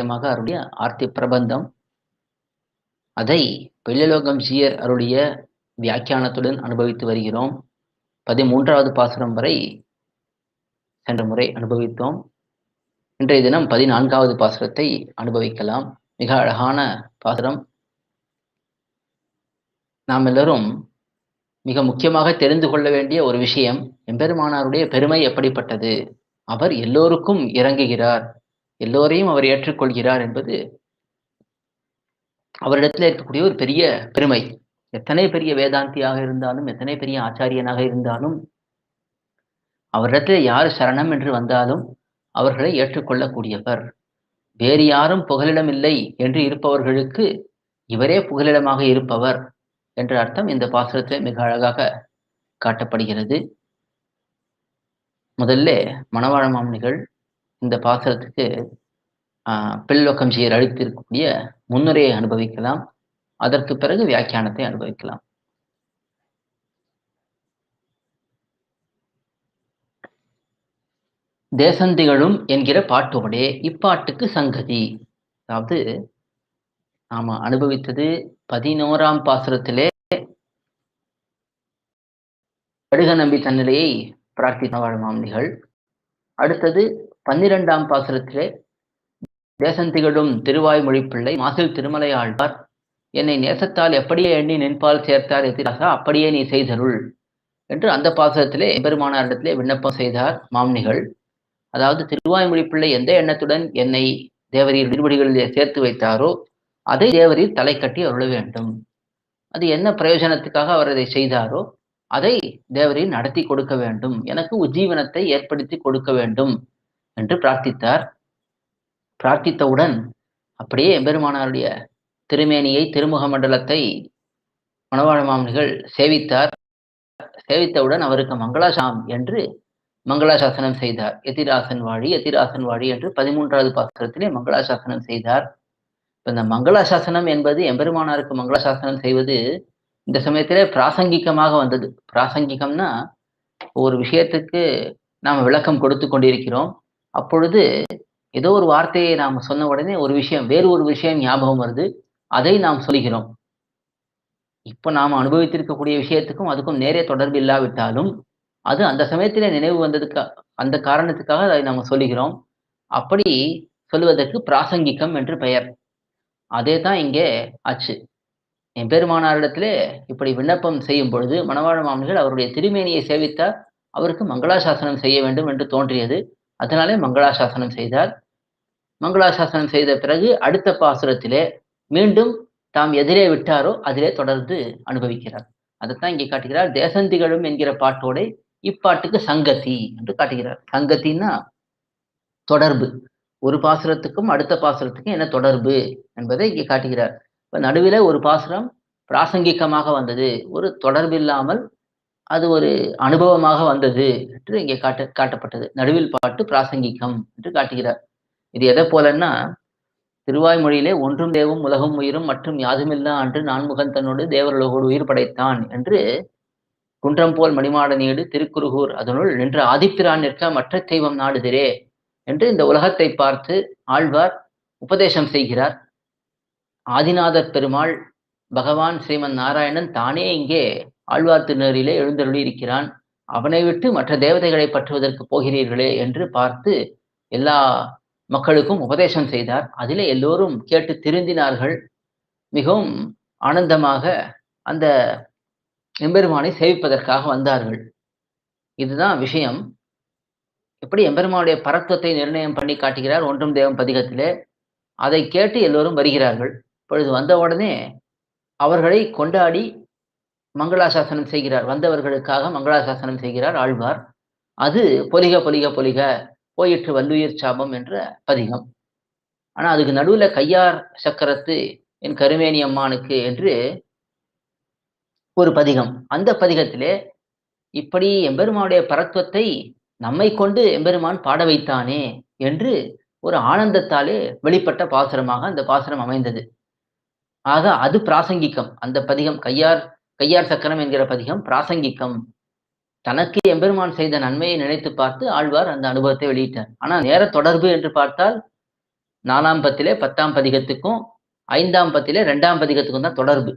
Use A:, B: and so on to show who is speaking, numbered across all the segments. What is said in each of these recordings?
A: சுவாரஸ்யமாக அவருடைய ஆர்த்தி பிரபந்தம். அதை வெள்ளலோகம் ஜீயர் அவருடைய வியாக்கியானத்துடன் அனுபவித்து வருகிறோம். பதிமூன்றாவது பாசுரம் வரை சென்ற முறை அனுபவித்தோம். இன்றைய தினம் பதினான்காவது பாசுரத்தை அனுபவிக்கலாம். மிக அழகான பாசுரம். நாம் எல்லோரும் மிக முக்கியமாக தெரிந்து கொள்ள வேண்டிய ஒரு விஷயம் எம்பெருமானாருடைய பெருமை எப்படிப்பட்டது? அவர் எல்லோருக்கும் இறங்குகிறார். எல்லோரையும் அவர் ஏற்றுக்கொள்கிறார் என்பது அவரிடத்தில் இருக்கக்கூடிய ஒரு பெரிய பெருமை. எத்தனை பெரிய வேதாந்தியாக இருந்தாலும் எத்தனை பெரிய ஆச்சாரியனாக இருந்தாலும் அவரிடத்தில் யார் சரணம் என்று வந்தாலும் அவர்களை ஏற்றுக்கொள்ளக்கூடியவர். வேறு யாரும் புகலிடம் இல்லை என்று இருப்பவர்களுக்கு இவரே புகலிடமாக இருப்பவர் என்ற அர்த்தம் இந்த பாசுரத்தில் மிக அழகாக காட்டப்படுகிறது. முதல்ல மணவாழ மாமனிகள் இந்த பாசுரத்துக்கு பில்லோக்கம் செய்யர் அழுத்திருக்கக்கூடிய முன்னுரையை அனுபவிக்கலாம். அதற்கு பிறகு வியாக்கியானத்தை அனுபவிக்கலாம். தேசந்திகளும் என்கிற பாட்டோடே இப்பாட்டுக்கு சங்கதி. அதாவது நாம அனுபவித்தது பதினோராம் பாசுரத்திலே கடுக நம்பி தன்னிலையை பிரார்த்தித்த வாழ்மாமணிகள் அடுத்தது பன்னிரெண்டாம் பாசுரத்திலே தேசந்திகளும் திருவாய்மொழி பிள்ளை மாசில் திருமலை ஆழ்வார் என்னை நேசத்தால் எப்படியே எண்ணி நின்பால் சேர்த்தார் எதிராக அப்படியே நீ செய்தருள் என்று அந்த பாசகத்திலே பெருமானாரிடத்திலே விண்ணப்பம் செய்தார் மாம்னிகள். அதாவது திருவாய்மொழி பிள்ளை எந்த எண்ணத்துடன் என்னை தேவரீர் விடுபடிகளிலே சேர்த்து வைத்தாரோ அதை தேவரீர் தலை கட்டி அருள வேண்டும். அது என்ன பிரயோஜனத்துக்காக அவர் அதை செய்தாரோ அதை தேவரீர் நடத்தி கொடுக்க வேண்டும். எனக்கு உஜ்ஜீவனத்தை ஏற்படுத்தி கொடுக்க வேண்டும் என்று பிரார்த்தித்தார். பிரார்த்தித்தவுடன் அப்படியே எம்பெருமானாருடைய திருமேனியை திருமுக மண்டலத்தை மணவாழ மாமனிகள் சேவித்தார். சேவித்தவுடன் அவருக்கு மங்களாசாம் என்று மங்களாசாசனம் செய்தார். எதிராசன் வாழி எதிராசன் வாழி என்று பதிமூன்றாவது பாத்திரத்திலே மங்களாசாசனம் செய்தார். இப்போ இந்த மங்களாசாசனம் என்பது எம்பெருமானாருக்கு மங்களாசாசனம் செய்வது இந்த சமயத்திலே பிராசங்கிகமாக வந்தது. பிராசங்கிகம்னா ஒரு விஷயத்துக்கு நாம் விளக்கம் கொடுத்து கொண்டிருக்கிறோம். அப்பொழுது ஏதோ ஒரு வார்த்தையை நாம் சொன்ன உடனே ஒரு விஷயம் வேறு ஒரு விஷயம் ஞாபகம் வருது. அதை நாம் சொல்கிறோம் இப்போ நாம் அனுபவித்திருக்கக்கூடிய விஷயத்துக்கும் அதுக்கும் நேரே தொடர்பு இல்லாவிட்டாலும் அது அந்த சமயத்திலே நினைவு வந்ததுக்கு அந்த காரணத்துக்காக அதை நாம் சொல்லுகிறோம். அப்படி சொல்வதற்கு பிராசங்கிகம் என்று பெயர். அதே தான் இங்கே ஆச்சு என் பெருமானாரிடத்திலே இப்படி விண்ணப்பம் செய்யும் பொழுது மணவாழ மாமனிகள் அவருடைய திருமேனியை சேவித்தால் அவருக்கு மங்களாசாசனம் செய்ய வேண்டும் என்று தோன்றியது. அதனாலே மங்களாசாசனம் செய்தார். மங்களாசாசனம் செய்த பிறகு அடுத்த பாசுரத்திலே மீண்டும் தாம் எதிரே விட்டாரோ அதிலே தொடர்ந்து அனுபவிக்கிறார். அதைத்தான் இங்கே காட்டுகிறார். தேசந்திகளும் என்கிற பாட்டோட இப்பாட்டுக்கு சங்கதி என்று காட்டுகிறார். சங்கத்தின்னா தொடர்பு. ஒரு பாசுரத்துக்கும் அடுத்த பாசுரத்துக்கும் என்ன தொடர்பு என்பதை இங்கே காட்டுகிறார். இப்போ நடுவில் ஒரு பாசுரம் பிராசங்கிகமாக வந்தது. ஒரு தொடர்பு இல்லாமல் அது ஒரு அனுபவமாக வந்தது என்று இங்கே காட்ட காட்டப்பட்டது. நடுவில் பாட்டு பிராசங்கிகம் என்று காட்டுகிறார். இது எதை போலன்னா திருவாய்மொழியிலே ஒன்றும் தேவும் உலகம் உயிரும் மற்றும் யாதுமில்லா அன்று நான்முகன் தன்னோடு தேவர்களோடு உயிர் படைத்தான் என்று குன்றம் போல் மணிமாட நீடு திருக்குறுகூர் அதனுள் நின்று ஆதிப்பிரான் நிற்க மற்ற தெய்வம் நாடுதிரே என்று இந்த உலகத்தை பார்த்து ஆழ்வார் உபதேசம் செய்கிறார். ஆதிநாதர் பெருமாள் பகவான் ஸ்ரீமன் நாராயணன் தானே இங்கே ஆழ்வார் திருநறிலே எழுந்தருளி இருக்கிறான் அவனை விட்டு மற்ற தேவதைகளை பற்றுவதற்கு போகிறீர்களே என்று பார்த்து எல்லா மக்களுக்கும் உபதேசம் செய்தார். அதிலே எல்லோரும் கேட்டு திருந்தினார்கள். மிகவும் ஆனந்தமாக அந்த எம்பெருமானை சேவிப்பதற்காக வந்தார்கள். இதுதான் விஷயம். எப்படி எம்பெருமானுடைய பரத்துவத்தை நிர்ணயம் பண்ணி காட்டுகிறார்? ஒன்றும் தேவம் பதிகத்திலே. அதை கேட்டு எல்லோரும் வருகிறார்கள். இப்பொழுது வந்த உடனே அவர்களை கொண்டாடி மங்களாசாசனம் செய்கிறார். வந்தவர்களுக்காக மங்களாசாசனம் செய்கிறார். ஆழ்வார். அது பொலிக பொலிக பொலிக போயிற்று வல்லுயிர் சாபம் என்ற பதிகம். ஆனா அதுக்கு நடுவுல கையார் சக்கரத்து என் கருமேனி அம்மானுக்கு என்று ஒரு பதிகம். அந்த பதிகத்திலே இப்படி எம்பெருமானுடைய பரத்துவத்தை நம்மை கொண்டு எம்பெருமான் பாட வைத்தானே என்று ஒரு ஆனந்தத்தாலே வெளிப்பட்ட பாசுரமாக அந்த பாசுரம் அமைந்தது. ஆக அது பிராசங்கிக்கம் அந்த பதிகம் கையார் கையார் சக்கரம் என்கிற பதிகம் பிராசங்கிக்கம் தனக்கு எம்பெருமான் செய்த நன்மையை நினைத்து பார்த்து ஆழ்வார் அந்த அனுபவத்தை வெளியிட்டார். ஆனால் நேர தொடர்பு என்று பார்த்தால் நாலாம் பத்திலே பத்தாம் பதிகத்துக்கும் ஐந்தாம் பத்திலே ரெண்டாம் பதிகத்துக்கும் தான் தொடர்பு.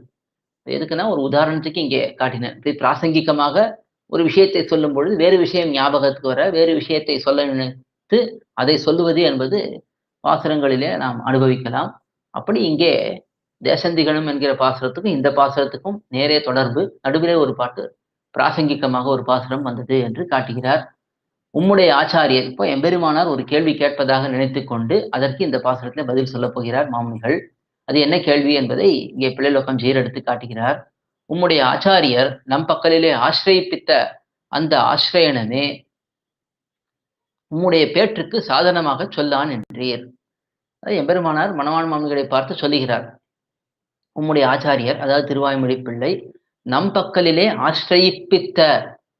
A: எதுக்குன்னா ஒரு உதாரணத்துக்கு இங்கே காட்டினேன். இப்படி பிராசங்கிகமாக ஒரு விஷயத்தை சொல்லும் பொழுது வேறு விஷயம் ஞாபகத்துக்கு வர வேறு விஷயத்தை சொல்ல நினைத்து அதை சொல்லுவது என்பது வாசனங்களிலே நாம் அனுபவிக்கலாம். அப்படி இங்கே தேசந்திகளும் என்கிற பாசுரத்துக்கும் இந்த பாசுரத்துக்கும் நேரே தொடர்பு. நடுவிலே ஒரு பாட்டு பிராசங்கிகமாக ஒரு பாசுரம் வந்தது என்று காட்டுகிறார். உம்முடைய ஆச்சாரியர் இப்போ எம்பெருமானார் ஒரு கேள்வி கேட்பதாக நினைத்து கொண்டு அதற்கு இந்த பாசுரத்தில் பதில் சொல்லப் போகிறார் மாமுனிகள். அது என்ன கேள்வி என்பதை இங்கே பிள்ளைலோகம் ஜீர் எடுத்து காட்டுகிறார். உம்முடைய ஆச்சாரியர் நம் பக்கலிலே ஆசிரயிப்பித்த அந்த ஆசிரயனமே உம்முடைய பேற்றுக்கு சாதனமாக சொல்லான் என்றீர். எம்பெருமானார் மணவான் மாமிகளை பார்த்து சொல்லுகிறார். உம்முடைய ஆச்சாரியர் அதாவது திருவாய்மொழி பிள்ளை நம் பக்கலிலே ஆசிரயிப்பித்த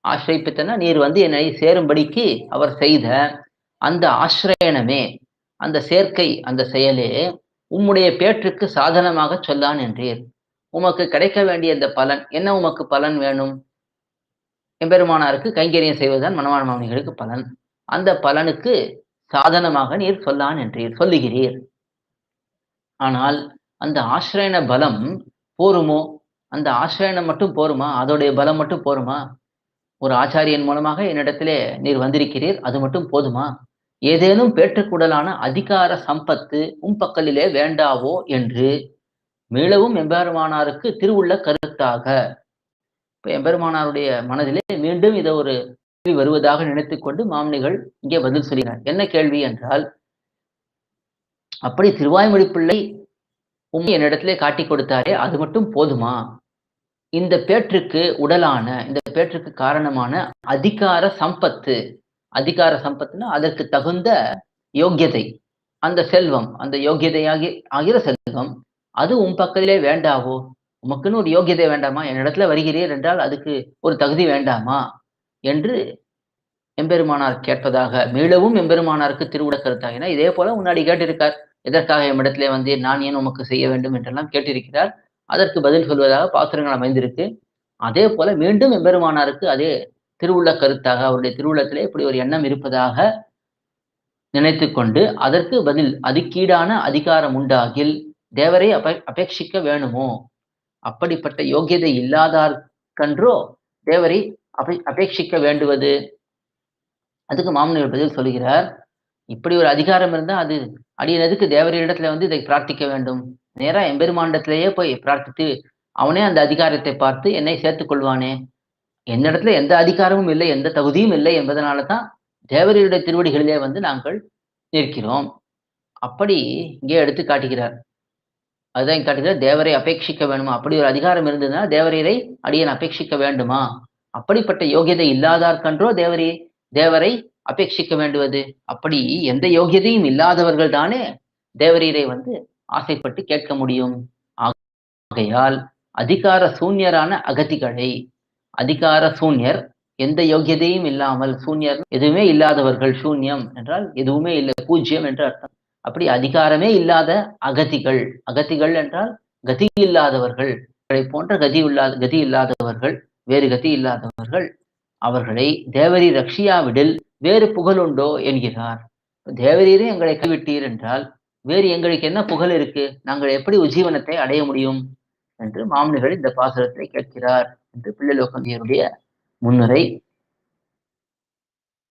A: ஆசிரயிப்பித்தனா நீர் வந்து என்னை சேரும்படிக்கு அவர் செய்த அந்த ஆசிரயணமே அந்த சேர்க்கை அந்த செயலே உம்முடைய பேற்றுக்கு சாதனமாக சொல்லான் என்றீர். உமக்கு கிடைக்க வேண்டிய இந்த பலன் என்ன உமக்கு பலன் வேணும்? எம்பெருமானாருக்கு கைங்கரியம் செய்வதுதான் மணவாள மாமனிகளுக்கு பலன். அந்த பலனுக்கு சாதனமாக நீர் சொல்லான் என்றீர் சொல்லுகிறீர். ஆனால் அந்த ஆசிரியன பலம் போருமோ? அந்த ஆசிரியனம் மட்டும் போருமா? அதோடைய பலம் மட்டும் போருமா? ஒரு ஆச்சாரியன் மூலமாக என்னிடத்திலே நீர் வந்திருக்கிறீர் அது மட்டும் போதுமா? ஏதேனும் பேற்றுக்கூடலான அதிகார சம்பத்து உம் பக்கலிலே வேண்டாவோ என்று மீளவும் எம்பெருமானாருக்கு திருவுள்ள கருத்தாக. இப்ப எம்பெருமானாருடைய மனதிலே மீண்டும் இதை ஒரு கேள்வி வருவதாக நினைத்து கொண்டு மாமனிகள் இங்கே பதில் சொல்கிறார். என்ன கேள்வி என்றால் அப்படி திருவாய்மொழி பிள்ளை உண்மை என்னிடத்திலே காட்டி கொடுத்தாரே அது மட்டும் போதுமா? இந்த பேற்றுக்கு உடலான இந்த பேற்றுக்கு காரணமான அதிகார சம்பத்து அதிகார சம்பத்துனா அதற்கு தகுந்த யோக்கியதை. அந்த செல்வம் அந்த யோக்கியதையாகி ஆகிற செல்வம் அது உன் பக்கத்திலே வேண்டாவோ? உமக்குன்னு ஒரு யோக்கியதை வேண்டாமா? என்னிடத்துல வருகிறீர் என்றால் அதுக்கு ஒரு தகுதி வேண்டாமா? என்று எம்பெருமானார் கேட்பதாக மீளவும் எம்பெருமானாருக்கு திருவிட கருத்தாகினா இதே போல முன்னாடி கேட்டிருக்கார். எதற்காக எம்மிடத்திலே வந்து நான் ஏன் உமக்கு செய்ய வேண்டும்? என்றெல்லாம் கேட்டிருக்கிறார். அதற்கு பதில் சொல்வதாக பாசுரங்கள் அமைந்திருக்கு. அதே போல மீண்டும் எம்பெருமானாருக்கு அதே திருவுள்ள கருத்தாக அவருடைய திருவுள்ளத்திலே இப்படி ஒரு எண்ணம் இருப்பதாக நினைத்து கொண்டு அதற்கு பதில் அதுக்கீடான அதிகாரம் உண்டாகில் தேவரை அபே அபேட்சிக்க வேணுமோ? அப்படிப்பட்ட யோகியதை இல்லாதார்கன்றோ தேவரை அபே அபேட்சிக்க வேண்டுவது? அதுக்கு மாமனிவர் பதில் சொல்லுகிறார். இப்படி ஒரு அதிகாரம் இருந்தால் அது அடியனதுக்கு தேவரிடத்துல வந்து இதை பிரார்த்திக்க வேண்டும்? நேரா எம்பெருமாண்டத்திலேயே போய் பிரார்த்தித்து அவனே அந்த அதிகாரத்தை பார்த்து என்னை சேர்த்துக் கொள்வானே. என்னிடத்துல எந்த அதிகாரமும் இல்லை எந்த தகுதியும் இல்லை என்பதனால தான் தேவரியுடைய திருவடிகளிலே வந்து நாங்கள் நிற்கிறோம். அப்படி இங்கே எடுத்து காட்டுகிறார். அதுதான் காட்டுகிறார் தேவரை அபேட்சிக்க வேணுமா அப்படி ஒரு அதிகாரம் இருந்ததுன்னா தேவரீரை அடியன் அபேட்சிக்க வேண்டுமா? அப்படிப்பட்ட யோகியதை இல்லாதார்கன்றோ தேவரி தேவரை அபேட்சிக்க வேண்டுவது? அப்படி எந்த யோகியதையும் இல்லாதவர்கள் தானே தேவரீரை வந்து ஆசைப்பட்டு கேட்க முடியும். ஆகையால் அதிகார சூன்யரான அகதிகளை அதிகார சூன்யர் எந்த யோகியதையும் இல்லாமல் சூன்யர் எதுவுமே இல்லாதவர்கள் சூன்யம் என்றால் எதுவுமே இல்லை பூஜ்யம் என்று அர்த்தம். அப்படி அதிகாரமே இல்லாத அகதிகள் அகதிகள் என்றால் கதி இல்லாதவர்கள் போன்ற கதி இல்லாத கதி இல்லாதவர்கள் வேறு கதி இல்லாதவர்கள் அவர்களை தேவரி ரக்ஷியாவிடில் வேறு புகழுண்டோ என்கிறார். தேவரீரே எங்களை கைவிட்டீர் என்றால் வேறு எங்களுக்கு என்ன புகழ் இருக்கு? நாங்கள் எப்படி உஜீவனத்தை அடைய முடியும்? என்று மாமனிகள் இந்த பாசுரத்தை கேட்கிறார் என்று பிள்ளைலோகந்தியருடைய முன்னுரை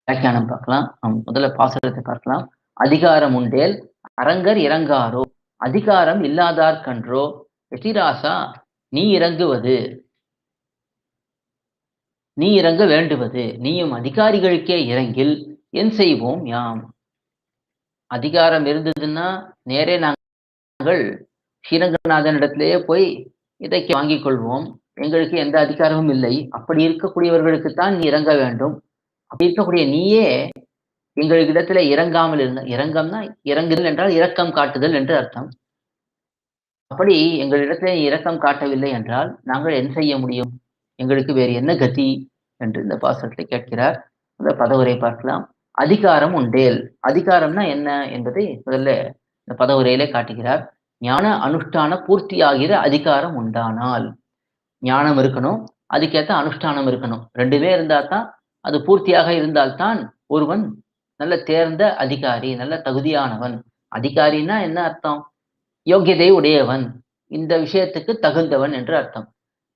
A: வியாக்கியானம் பார்க்கலாம். முதல்ல பாசுரத்தை பார்க்கலாம். அதிகாரம் உண்டேல் அரங்கர் இறங்காரோ? அதிகாரம் இல்லாதார் கன்றோ? எதிராசா நீ இறங்குவது நீ இறங்க வேண்டுவது நீயும் அதிகாரிகளுக்கே இறங்கில் என் செய்வோம் யாம். அதிகாரம் இருந்ததுன்னா நேரே நாங்கள் ஸ்ரீரங்கநாதனிடத்திலேயே போய் இதை வாங்கிக் கொள்வோம். எங்களுக்கு எந்த அதிகாரமும் இல்லை. அப்படி இருக்கக்கூடியவர்களுக்கு தான் நீ இறங்க வேண்டும். அப்படி இருக்கக்கூடிய நீயே எங்களுக்கு இடத்துல இறங்காமல் இருந்த இறங்கம்னா இறங்குதல் என்றால் இரக்கம் காட்டுதல் என்று அர்த்தம். அப்படி எங்களிடத்தில் இரக்கம் காட்டவில்லை என்றால் நாங்கள் என்ன செய்ய முடியும்? எங்களுக்கு வேறு என்ன கதி? என்று இந்த பாசுரத்தை கேட்கிறார். அந்த பதவுரை பார்க்கலாம். அதிகாரம் உண்டேல். அதிகாரம்னா என்ன? என்பதை முதல்ல இந்த பதவுரையிலே காட்டுகிறார். ஞான அனுஷ்டான பூர்த்தியாகிற அதிகாரம் உண்டானால். ஞானம் இருக்கணும். அதுக்கேற்ற அனுஷ்டானம் இருக்கணும். ரெண்டுமே இருந்தால் தான் அது பூர்த்தியாக இருந்தால்தான் ஒருவன் நல்ல தேர்ந்த அதிகாரி நல்ல தகுதியானவன். அதிகாரின்னா என்ன அர்த்தம்? யோகியதை உடையவன். இந்த விஷயத்துக்கு தகுந்தவன் என்று அர்த்தம்.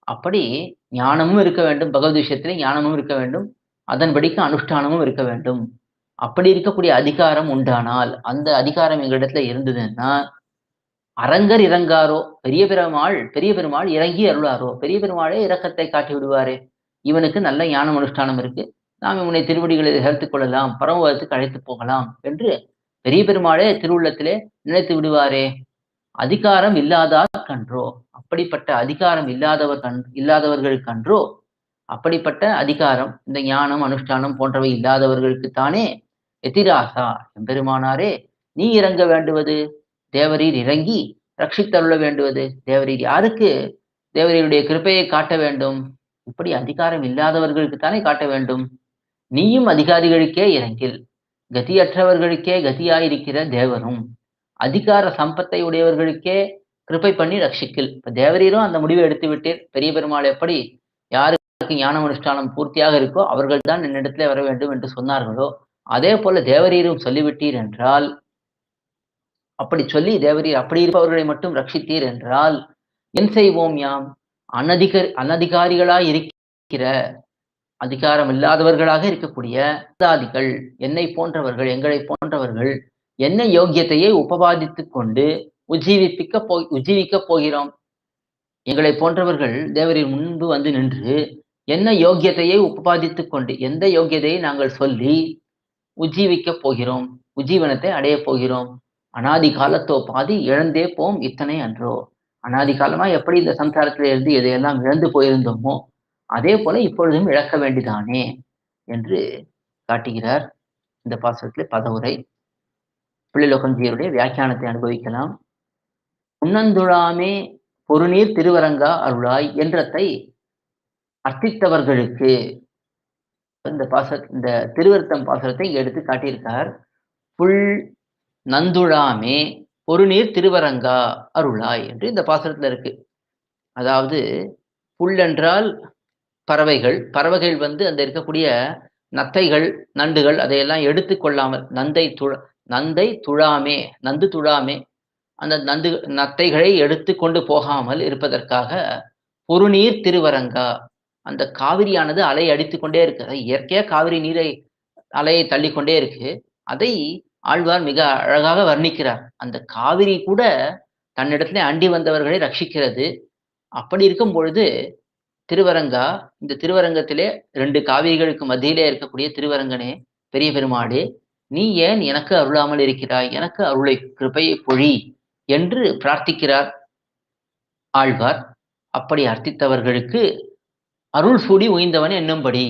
A: அப்படி ஞானமும் இருக்க வேண்டும். பகவத் விஷயத்திலே ஞானமும் இருக்க வேண்டும். அதன்படிக்கு அனுஷ்டானமும் இருக்க வேண்டும். அப்படி இருக்கக்கூடிய அதிகாரம் உண்டானால் அந்த அதிகாரம் எங்களிடத்துல இருந்ததுன்னா அரங்கர் இறங்காரோ பெரிய பெருமாள் பெரிய பெருமாள் இறங்கி அருளாரோ பெரிய பெருமாளே இரக்கத்தை காட்டி விடுவாரே. இவனுக்கு நல்ல ஞானம் அனுஷ்டானம் இருக்கு. நாம் இவனை திருவடிகளை சேர்த்துக் கொள்ளலாம் பரமபதத்துக்கு அழைத்து போகலாம் என்று பெரிய பெருமாளே திருவுள்ளத்திலே நினைத்து விடுவாரே. அதிகாரம் இல்லாதார் கன்றோ? அப்படிப்பட்ட அதிகாரம் இல்லாதவர் கண் இல்லாதவர்கள் கன்றோ? அப்படிப்பட்ட அதிகாரம் இந்த ஞானம் அனுஷ்டானம் போன்றவை இல்லாதவர்களுக்குத்தானே எதிராசா எம்பெருமானாரே நீ இறங்க வேண்டுவது? தேவரீர் இறங்கி ரட்சித்தருள வேண்டுவது? தேவரீர் யாருக்கு? தேவரீருடைய கிருப்பையை காட்ட வேண்டும். இப்படி அதிகாரம் இல்லாதவர்களுக்கு தானே காட்ட வேண்டும். நீயும் அதிகாரிகளுக்கே இறங்கில். கதியற்றவர்களுக்கே கதியாயிருக்கிற தேவரும். அதிகார சம்பத்தை உடையவர்களுக்கே கிருப்பை பண்ணி ரட்சிக்கில். இப்ப தேவரீரும் அந்த முடிவை எடுத்து விட்டீர். பெரிய பெருமாள் எப்படி யாருக்கு ஞானம் அனுஷ்டானம் பூர்த்தியாக இருக்கோ அவர்கள் தான் என்னிடத்திலே வர வேண்டும் என்று சொன்னார்களோ அதே போல தேவரீரும் சொல்லிவிட்டீர் என்றால் அப்படி சொல்லி தேவரீர் அப்படி இருப்பவர்களை மட்டும் ரட்சித்தீர் என்றால் என் செய்வோம் யாம்? அனதிக அனதிகாரிகளாய் இருக்கிற அதிகாரம் இல்லாதவர்களாக இருக்கக்கூடிய அதாதிகள் என்னை போன்றவர்கள் எங்களை போன்றவர்கள் என்ன யோக்கியத்தையை உபபாதித்து கொண்டு உஜீவிப்பிக்க போ உஜீவிக்க போகிறோம்? எங்களை போன்றவர்கள் தேவரின் முன்பு வந்து நின்று என்ன யோக்கியத்தையை உபபாதித்துக் கொண்டு எந்த யோக்கியதையை நாங்கள் சொல்லி உஜீவிக்க போகிறோம்? உஜீவனத்தை அடைய போகிறோம். அனாதி காலத்தோ பாதி இழந்தே போம் இத்தனை அன்றோ. அனாதி காலமா எப்படி இந்த சம்சாரத்தில் இருந்து எதையெல்லாம் இழந்து போயிருந்தோமோ அதே போல இப்பொழுதும் இழக்க வேண்டிதானே? என்று காட்டுகிறார் இந்த பாசத்திலே பதவுரை. பிள்ளைலோகஞ்சியருடைய வியாக்கியானத்தை அனுபவிக்கலாம். உன்னந்துழாமே பொருநீர் திருவரங்கா அருளாய் என்றத்தை அர்த்தித்தவர்களுக்கு இந்த பாச இந்த திருவருத்தம் பாசனத்தை எடுத்து காட்டியிருக்கார். புல் நந்துழாமே பொருநீர் திருவரங்கா அருளாய் என்று இந்த பாசனத்தில் இருக்கு. அதாவது புல் என்றால் பறவைகள் பறவைகள் வந்து அந்த இருக்கக்கூடிய நத்தைகள் நண்டுகள் அதையெல்லாம் எடுத்து கொள்ளாமல் நந்தை துழ நந்தை துழாமே நந்து துழாமே. அந்த நந்து நத்தைகளை எடுத்து கொண்டு போகாமல் இருப்பதற்காக பொருநீர் திருவரங்கா. அந்த காவிரியானது அலை அடித்து கொண்டே இருக்கு. அதை இயற்கையா காவிரி நீரை அலையை தள்ளிக்கொண்டே இருக்கு. அதை ஆழ்வார் மிக அழகாக வர்ணிக்கிறார். அந்த காவிரி கூட தன்னிடத்திலே அண்டி வந்தவர்களை ரட்சிக்கிறது. அப்படி இருக்கும் பொழுது திருவரங்கா இந்த திருவரங்கத்திலே ரெண்டு காவிரிகளுக்கு மத்தியிலே இருக்கக்கூடிய திருவரங்கனே பெரிய பெருமாடு நீ ஏன் எனக்கு அருளாமல் இருக்கிறாய்? எனக்கு அருளை கிருபையை பொழி என்று பிரார்த்திக்கிறார். ஆழ்வார் அப்படி அர்த்தித்தவர்களுக்கு அருள் சூடி உய்ந்தவன் என்னும்படி?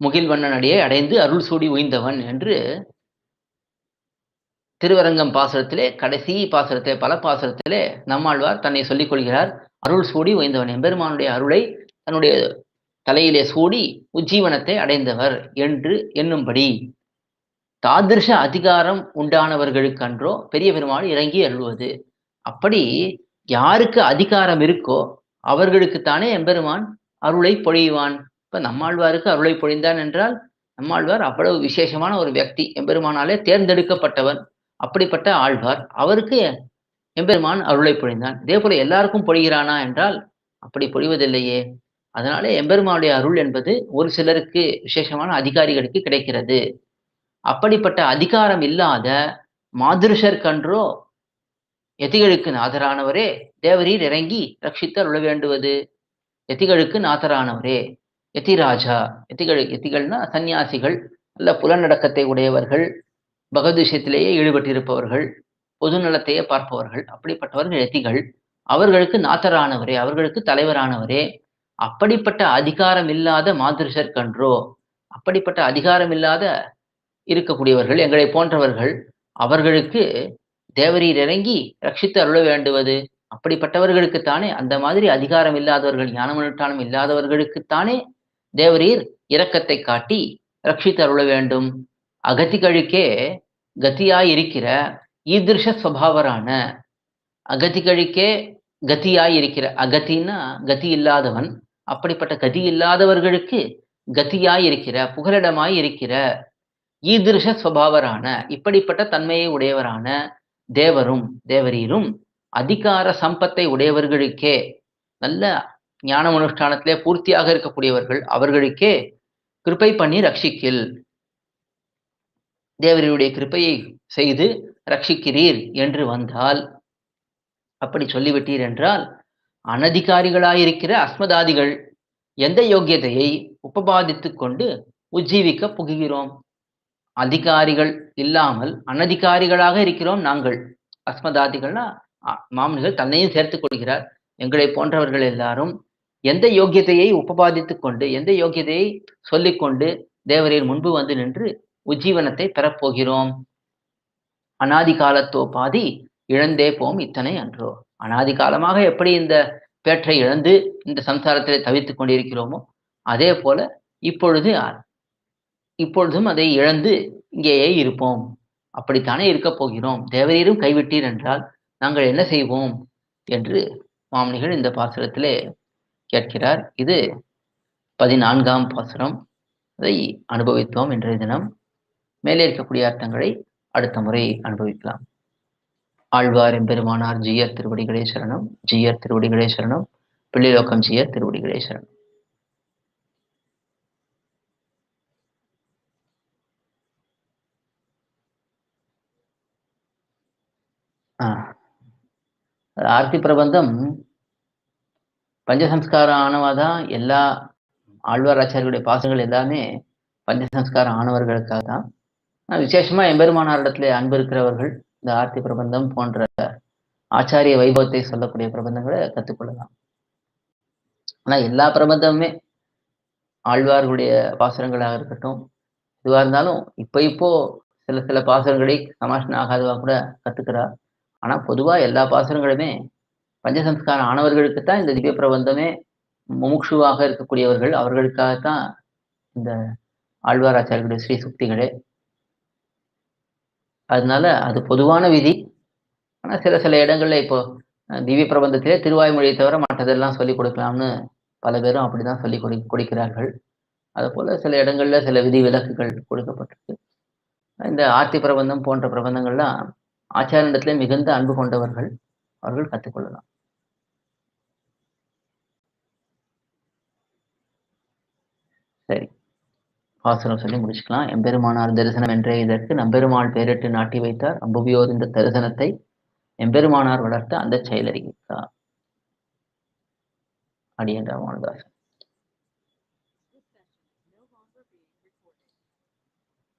A: முகில்வண்ணனடியை அடைந்து அருள் சூடி உய்ந்தவன் என்று திருவரங்கம் பாசுரத்திலே கடைசி பாசுரத்திலே பல பாசுரத்திலே நம்மாழ்வார் தன்னை சொல்லிக் கொள்கிறார். அருள் சூடி உய்ந்தவன். எம்பெருமானுடைய அருளை தன்னுடைய தலையிலே சூடி உஜ்ஜீவனத்தை அடைந்தவர் என்று எண்ணும்படி. தாதிருஷ அதிகாரம் உண்டானவர்களுக்கன்றோ பெரிய பெருமாள் இறங்கி அருள்வது. அப்படி யாருக்கு அதிகாரம் இருக்கோ அவர்களுக்குத்தானே எம்பெருமான் அருளை பொழிவான். இப்ப நம்மாழ்வாருக்கு அருளை பொழிந்தான் என்றால் நம்மாழ்வார் அவ்வளவு விசேஷமான ஒரு வியக்தி எம்பெருமானாலே தேர்ந்தெடுக்கப்பட்டவன் அப்படிப்பட்ட ஆழ்வார். அவருக்கு எம்பெருமான் அருளை பொழிந்தான். இதே போல எல்லாருக்கும் பொழிகிறானா என்றால் அப்படி பொழிவதில்லையே. அதனாலே எம்பெருமானுடைய அருள் என்பது ஒரு சிலருக்கு விசேஷமான அதிகாரிகளுக்கு கிடைக்கிறது. அப்படிப்பட்ட அதிகாரம் இல்லாத மாதிருஷர்கன்றோ எதிகளுக்கு நாதரானவரே தேவரீர் இறங்கி ரட்சித்து அருள வேண்டுவது. எதிகளுக்கு நாதரானவரே எதிராஜா எதிகள் எதிகள்னா சந்நியாசிகள் நல்ல புலநடக்கத்தை உடையவர்கள் பகவத் ஈடுபட்டிருப்பவர்கள் பொது நலத்தையே பார்ப்பவர்கள் அப்படிப்பட்டவர்கள் எதிகள் அவர்களுக்கு நாத்தரானவரே அவர்களுக்கு தலைவரானவரே அப்படிப்பட்ட அதிகாரம் இல்லாத மாதிருஷர் கன்றோ அப்படிப்பட்ட அதிகாரம் இல்லாத இருக்கக்கூடியவர்கள் எங்களை போன்றவர்கள் அவர்களுக்கு தேவரீர் இறங்கி ரட்சித்து அருள வேண்டுவது. அப்படிப்பட்டவர்களுக்குத்தானே அந்த மாதிரி அதிகாரம் இல்லாதவர்கள் ஞானமனுட்டானம் இல்லாதவர்களுக்குத்தானே தேவரீர் இரக்கத்தை காட்டி ரட்சித்து அருள வேண்டும். அகதிகளுக்கே கதியாயிருக்கிற ஈதிருஷ சுவாவரான அகதிகளுக்கே கதியாயிருக்கிற அகத்தின்னா கதி இல்லாதவன் அப்படிப்பட்ட கதி இல்லாதவர்களுக்கு கதியாயிருக்கிற புகலிடமாய் இருக்கிற ஈதிருஷ சுவாவரான இப்படிப்பட்ட தன்மையை உடையவரான தேவரும் தேவரீரும் அதிகார சம்பத்தை உடையவர்களுக்கே நல்ல ஞான அனுஷ்டானத்திலே பூர்த்தியாக இருக்கக்கூடியவர்கள் அவர்களுக்கே கிருப்பை பண்ணி ரட்சிக்கில். தேவரீருடைய கிருப்பையை செய்து ரட்சிக்கிறீர் என்று வந்தால் அப்படி சொல்லிவிட்டீர் என்றால் அனதிகாரிகளாயிருக்கிற அஸ்மதாதிகள் எந்த யோக்கியதையை உபபாதித்து கொண்டு உஜ்ஜீவிக்க புகுகிறோம்? அதிகாரிகள் இல்லாமல் அனதிகாரிகளாக இருக்கிறோம் நாங்கள். அஸ்மதாதிகள்னா மாமனிகள் தன்னையும் சேர்த்துக் கொள்கிறார். எங்களை போன்றவர்கள் எல்லாரும் எந்த யோக்கியத்தையை உபபாதித்து கொண்டு எந்த யோக்கியதையை சொல்லிக்கொண்டு தேவரின் முன்பு வந்து நின்று உஜ்ஜீவனத்தை பெறப்போகிறோம்? அனாதி காலத்தோ பாதி இழந்தே போம் இத்தனை அன்றோ. அனாதி காலமாக எப்படி இந்த பேற்றை இழந்து இந்த சம்சாரத்திலே தவித்துக் கொண்டிருக்கிறோமோ அதே போல இப்பொழுது இப்பொழுதும் அதை இழந்து இங்கேயே இருப்போம். அப்படித்தானே இருக்கப் போகிறோம். தேவரீரும் கைவிட்டீர் என்றால் நாங்கள் என்ன செய்வோம்? என்று மாமனிகள் இந்த பாசுரத்திலே கேட்கிறார். இது பதினான்காம் பாசுரம். அதை அனுபவித்தோம் இன்றைய தினம். மேலே இருக்கக்கூடிய அர்த்தங்களை அடுத்த முறை அனுபவிக்கலாம். ஆழ்வார் எம்பெருமானார் ஜியர் திருவடிகளே சரணம் ஜியர் திருவடிகளே சரணம் பிள்ளைலோக்கம் ஜியர் திருவடிகளே சரணம் ஆர்த்தி பிரபந்தம் பஞ்சசம்ஸ்காரம் ஆனவாதான் எல்லா ஆழ்வார் ஆச்சாரியுடைய பாசங்கள் எல்லாமே பஞ்சசம்ஸ்காரம் ஆனவர்களுக்காக தான். விசேஷமா எம்பெருமானாரிடத்துல அன்பு இருக்கிறவர்கள் இந்த ஆர்த்தி பிரபந்தம் போன்ற ஆச்சாரிய வைபவத்தை சொல்லக்கூடிய பிரபந்தங்களை கற்றுக்கொள்ளலாம் ஆனா எல்லா பிரபந்தமுமே ஆழ்வார்களுடைய பாசுரங்களாக இருக்கட்டும் இதுவாக இருந்தாலும் இப்போ இப்போ சில சில பாசுரங்களை சமாஷன் ஆகாதவா கூட கத்துக்கிறா. ஆனா பொதுவா எல்லா பாசுரங்களுமே பஞ்சசம்ஸ்கார ஆனவர்களுக்கு தான் இந்த திவ்ய பிரபந்தமே முமுட்சுவாக இருக்கக்கூடியவர்கள். அவர்களுக்காகத்தான் இந்த ஆழ்வார் ஸ்ரீ சுக்திகளே அதனால அது பொதுவான விதி. ஆனால் சில சில இடங்கள்ல இப்போ திவ்ய பிரபந்தத்திலே திருவாய்மொழியை தவிர மற்றதெல்லாம் சொல்லிக் கொடுக்கலாம்னு பல பேரும் அப்படிதான் சொல்லி கொடு கொடுக்கிறார்கள். அது போல சில இடங்கள்ல சில விதி விலக்குகள் கொடுக்கப்பட்டிருக்கு. இந்த ஆர்த்தி பிரபந்தம் போன்ற பிரபந்தங்கள்லாம் ஆச்சாரியத்திலே மிகுந்த அன்பு கொண்டவர்கள் அவர்கள் கற்றுக்கொள்ளலாம் சரி. பாசுரம் சொல்லி முடிச்சுக்கலாம். எம்பெருமானார் தரிசனம் என்றே இதற்கு நம்பெருமாள் பேரிட்டு நாட்டி வைத்தார். அம்புவியோர் இந்த தரிசனத்தை எம்பெருமானார் வளர்த்த அந்த செயலறிவித்தார் அடியன் ராமானுதாசன்